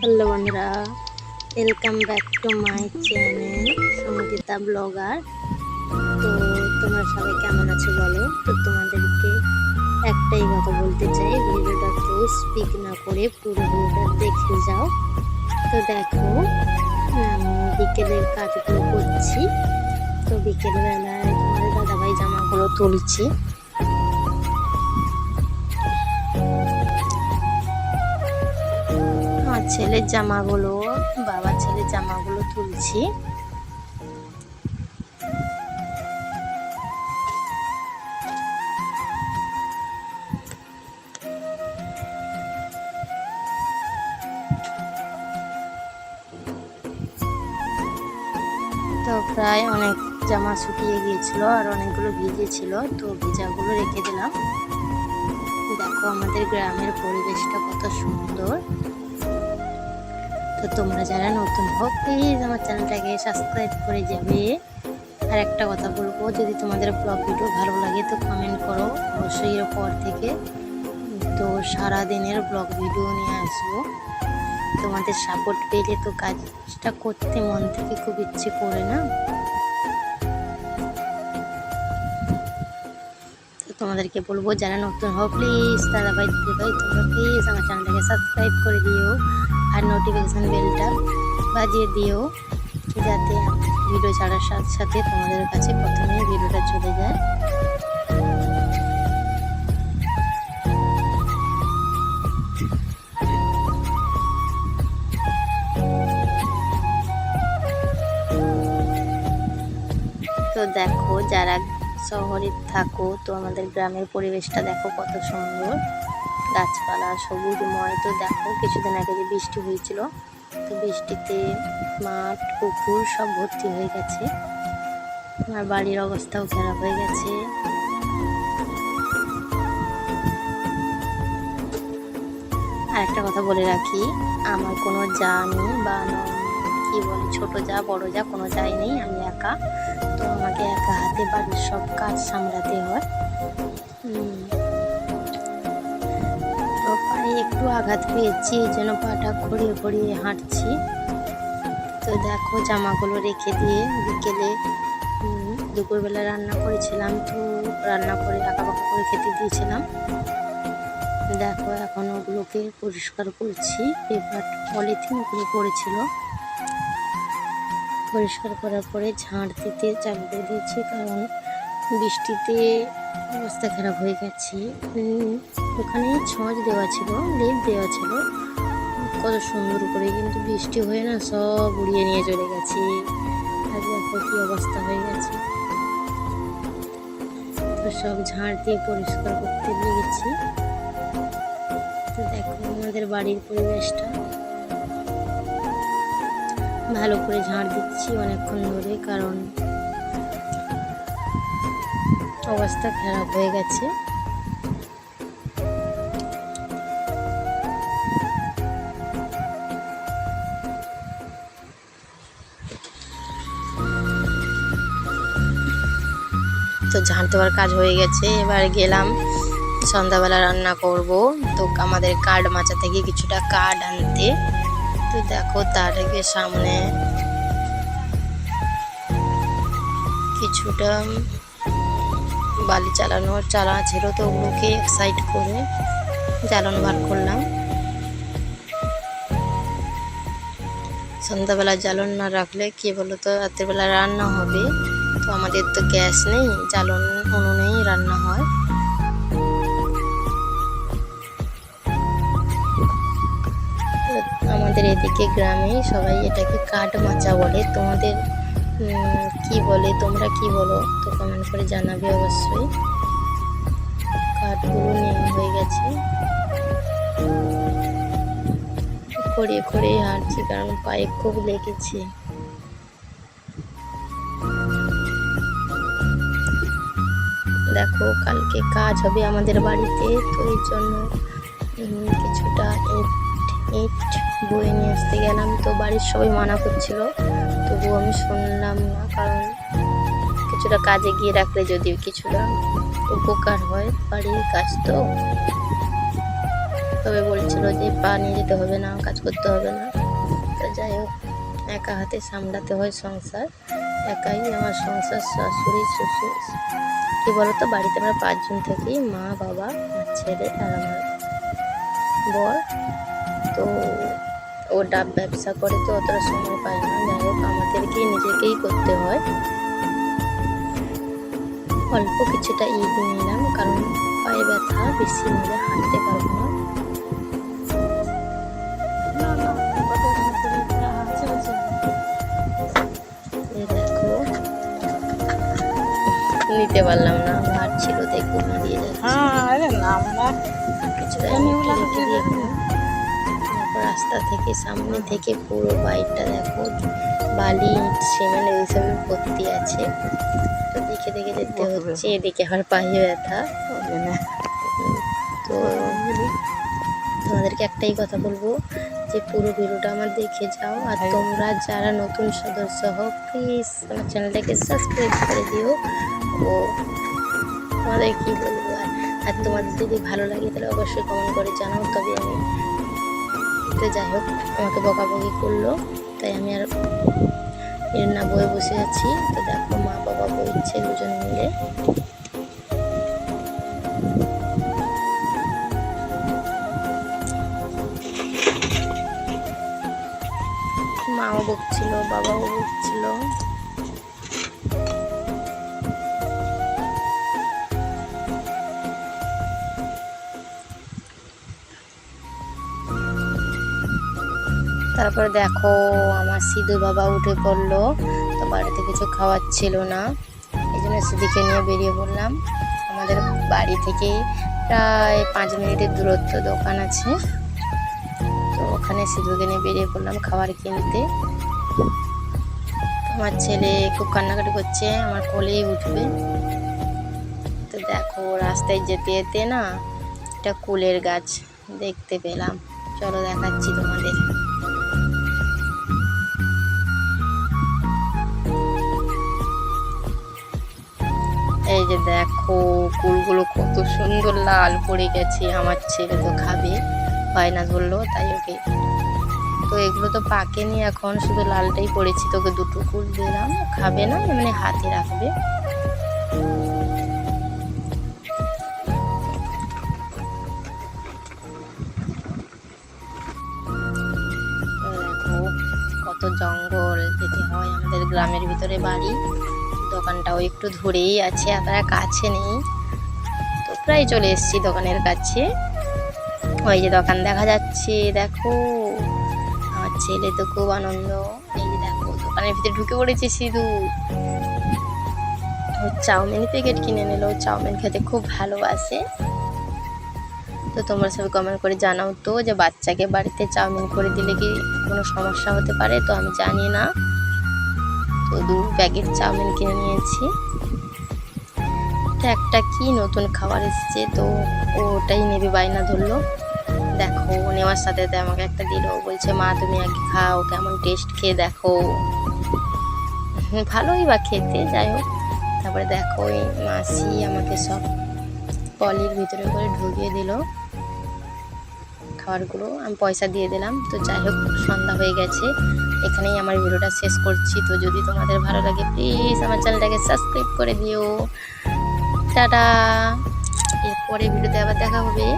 Hello বন্ধুরা welcome back to my channel Sangeeta blogger তো তোমরা সবাই কেমন আছো বলো? তো তোমাদেরকে একটাই কথা বলতে চাই ভিডিওটা কেউ স্পিক না করে পুরো ভিডিওটা দেখে যাও। তো দেখো বিকেলের কাজগুলো করছি। তো বিকেলবেলায় তোমাদের দাদাভাই জামাগুলো তুলছি। ছেলের জামাগুলো বাবা ছেলের জামাগুলো তুলছি। তো প্রায় অনেক জামা শুকিয়ে গিয়েছিল আর অনেকগুলো ভিজে ছিল তো ভিজাগুলো রেখে দিলাম। দেখো আমাদের গ্রামের পরিবেশটা কত সুন্দর। তো তোমরা যারা নতুন হোক প্লিজ আমার চ্যানেলটাকে সাবস্ক্রাইব করে যাবে। আর একটা কথা বলব, যদি তোমাদের ব্লগ ভিডিও ভালো লাগে তো কমেন্ট করো, অবশ্যই এর পর থেকে। তো সারা দিনের ব্লগ ভিডিও নিয়ে আসব। তোমাদের সাপোর্ট পেলে তো কাজটা করতে মন থেকে খুব ইচ্ছে করে না। তোমাদেরকে বলব, যারা নতুন হোক প্লিজ দাদাভাই দিদিভাই তোমরা প্লিজ আমার চ্যানেলটাকে সাবস্ক্রাইব করে দিও। আর নোটিফিকেশান বেলটা বাজিয়ে দিও যাতে ভিডিও ছাড়ার সাথে সাথে তোমাদের কাছে প্রথমে ভিডিওটা চলে যায়। তো দেখো, যারা শহরে থাকো, তো আমাদের গ্রামের পরিবেশটা দেখো কত সুন্দর। গাছপালা সবুজময় তো দেখো, কিছুদিন আগে যে বৃষ্টি হয়েছিল, তো বৃষ্টিতে মাঠ, পুকুর সব ভর্তি হয়ে গেছে। আমার বাড়ির অবস্থাও খারাপ হয়ে গেছে। আর একটা কথা বলে রাখি, আমার কোনো যা নেই বা কি বলে, ছোট যা, বড় যা, কোনো যাই নেই, আমি একা। তো আমাকে একা হাতে বাড়ির সব কাজ সামলাতে হয়। একটু আঘাত পেয়েছি, এই জন্য পাটা খড়িয়ে খড়িয়ে হাঁটছি। তো দেখো, জামাগুলো রেখে দিয়ে বিকেলে দুপুরবেলা রান্না করেছিলাম, তো রান্না করে বাঁকা করে খেতে দিয়েছিলাম। দেখো, এখন ওগুলোকে পরিষ্কার করছি। পেপার পলিথিন ওগুলো পড়েছিল। পরিষ্কার করার পরে ঝাড় দিতে চালু করে দিয়েছি, কারণ বৃষ্টিতে অবস্থা খারাপ হয়ে গেছে। ওখানে ছঁচ দেওয়া ছিল, লেপ দেওয়া ছিল। কত সুন্দর করে কিন্তু বৃষ্টি হয়ে না সব উড়িয়ে নিয়ে চলে গেছে। আর দেখো কী অবস্থা হয়ে গেছে। তো সব ঝাড় দিয়ে পরিষ্কার করতে লেগেছি তো দেখো আমাদের বাড়ির পরিবেশটা। ভালো করে ঝাড় দিচ্ছি অনেকক্ষণ ধরে কারণ অবস্থা খারাপ হয়ে গেছে। তো ঝাড় দেওয়ার কাজ হয়ে গেছে। এবার গেলাম, সন্ধ্যাবেলা রান্না করব। তো আমাদের কার্ড মাচা থেকে কিছুটা কার্ড আনতে। তো দেখো তার সামনে কিছুটা বালি চালানোর চালা ছিল তো ওগুলোকে এক সাইড করে জ্বালানো বার করলাম। সন্ধ্যাবেলা জ্বালন না রাখলে কি বলতো? রাত্রেবেলা রান্না হবে। তো আমাদের তো গ্যাস নেই, জ্বালন উনুনেই রান্না হয়। আমাদের এদিকে গ্রামে সবাই এটাকে কাঠ মাচা বলে। তোমাদের কি বলে, তোমরা কি বলো? তো কমেন্ট করে জানাবে অবশ্যই। কাঠগুলো নেওয়া হয়ে গেছে। খড়িয়ে খড়িয়ে হাঁটছি, কারণ পায়ে খুব লেগেছে। দেখো, কালকে কাজ হবে আমাদের বাড়িতে, তো এই জন্য কিছুটা ইট ইট বয়ে নিয়ে আসতে গেলাম। তো বাড়ির সবাই মানা করছিল, তবুও আমি শুনলাম না, কারণ কিছুটা কাজে গিয়ে রাখলে যদি কিছুটা উপকার হয় বাড়ির কাজ তো। তবে বলছিল যে পা নিয়ে যেতে হবে না, কাজ করতে হবে না। তো যাই হোক, একা হাতে সামলাতে হয় সংসার, একাই আমার সংসার, শাশুড়ি, শ্বশুর। কী বলতো, বাড়িতে আমরা পাঁচজন থাকি মা, বাবা ছেলে আর আমার বর। তো ও ডাব ব্যবসা করে তো অতটা সময় পায় না। যাই হোক, আমাদেরকেই নিজেকেই করতে হয়। অল্প কিছুটা ইট নিলাম, কারণ পায়ে ব্যথা, বেশি নিলে হাঁটতে পারব না। নিতে পারলাম না। ছিল দিয়ে যাচ্ছে। আরে না কিছুটা এমনি একটু ওগুলা তো রেখে দিয়ে তারপর রাস্তা থেকে সামনে থেকে পুরো বাইকটা দেখো বালি সিমেন্ট এইসবে ভর্তি আছে। তো দেখে দেখে যেতে হচ্ছে এদিকে আমার পায়ে ব্যথা। তো তোমাদেরকে একটাই কথা বলব যে পুরো ভিডিওটা আমার দেখে যাও। আর তোমরা যারা নতুন সদস্য হও প্লিজ আমার চ্যানেলটাকে সাবস্ক্রাইব করে দিও। ও তোমাদের কী বলব আর আর তোমাদের যদি ভালো লাগে তাহলে অবশ্যই কমেন্ট করে জানাও, তবে আমি তো যাই হোক, আমাকে বকাবকি করল, তাই আমি আর এর না বয়ে বসে আছি। তো দেখো, মা বাবা বইছে দুজন মিলে। মাও বকছিল, বাবাও বকছিল। তারপরে দেখো, আমার সিধু বাবা উঠে পড়ল। তো বাড়িতে কিছু খাওয়ার ছিল না। এই জন্য সিদিকে নিয়ে বেরিয়ে পড়লাম। আমাদের বাড়ি থেকে প্রায় পাঁচ মিনিটের দূরত্ব দোকান আছে। তো ওখানে সিধুকে নিয়ে বেরিয়ে পড়লাম খাবার কিনতে। আমার ছেলে খুব কান্নাকাটি করছে, আমার কোলেই উঠবে। তো দেখো, রাস্তায় যেতে যেতে না, একটা কুলের গাছ দেখতে পেলাম। চলো দেখাচ্ছি তোমাদের। দেখো কুলগুলো কত সুন্দর লাল পড়ে গেছে, আমার ছেলে তো খাবে। বায়না ধরলো তাই ওকে। তো এগুলো তো পাকেনি এখন, শুধু লালটাই পড়েছি, তোকে দুটো কুল দিলাম খাবে না মানে হাতে রাখবে। কত জঙ্গল যেতে হয় আমাদের গ্রামের ভিতরে বাড়ি। দোকানটাও একটু ধরেই আছে, আপনারা কাছে নেই। তো প্রায় চলে এসেছি দোকানের কাছে। ওই যে দোকান দেখা যাচ্ছে, দেখো। আমার ছেলে তো খুব আনন্দ। এই যে দেখো, দোকানের ভিতরে ঢুকে পড়েছে সিধু। চাউমিন প্যাকেট কিনে নিল চাউমিন খেতে খুব ভালোবাসে। তো তোমরা সবাই কমেন্ট করে জানাও তো যে বাচ্চাকে বাড়িতে চাউমিন করে দিলে কি কোনো সমস্যা হতে পারে? তো আমি জানি না। দু প্যাকেট চাউমিন কিনে নিয়েছি। এটা একটা কি নতুন খাবার এসেছে, তো ওটাই নেবে, বায়না ধরলো। দেখো নেওয়ার সাথে সাথে আমাকে একটা দিল বলছে, মা, তুমি আগে খাও, কেমন টেস্ট খেয়ে দেখো। ভালোই বা খেতে, যাই হোক। তারপরে দেখো মাসি আমাকে সব পলির ভিতরে করে ঢুকিয়ে দিল। খাবারগুলো আমি পয়সা দিয়ে দিলাম। তো যাই হোক, সন্ধ্যা হয়ে গেছে। এখানেই আমার ভিডিওটা শেষ করছি। তো যদি তোমাদের ভালো লাগে প্লিজ আমার চ্যানেলটাকে সাবস্ক্রাইব করে দিও। টাটা! এরপরে ভিডিওতে আবার দেখা হবে।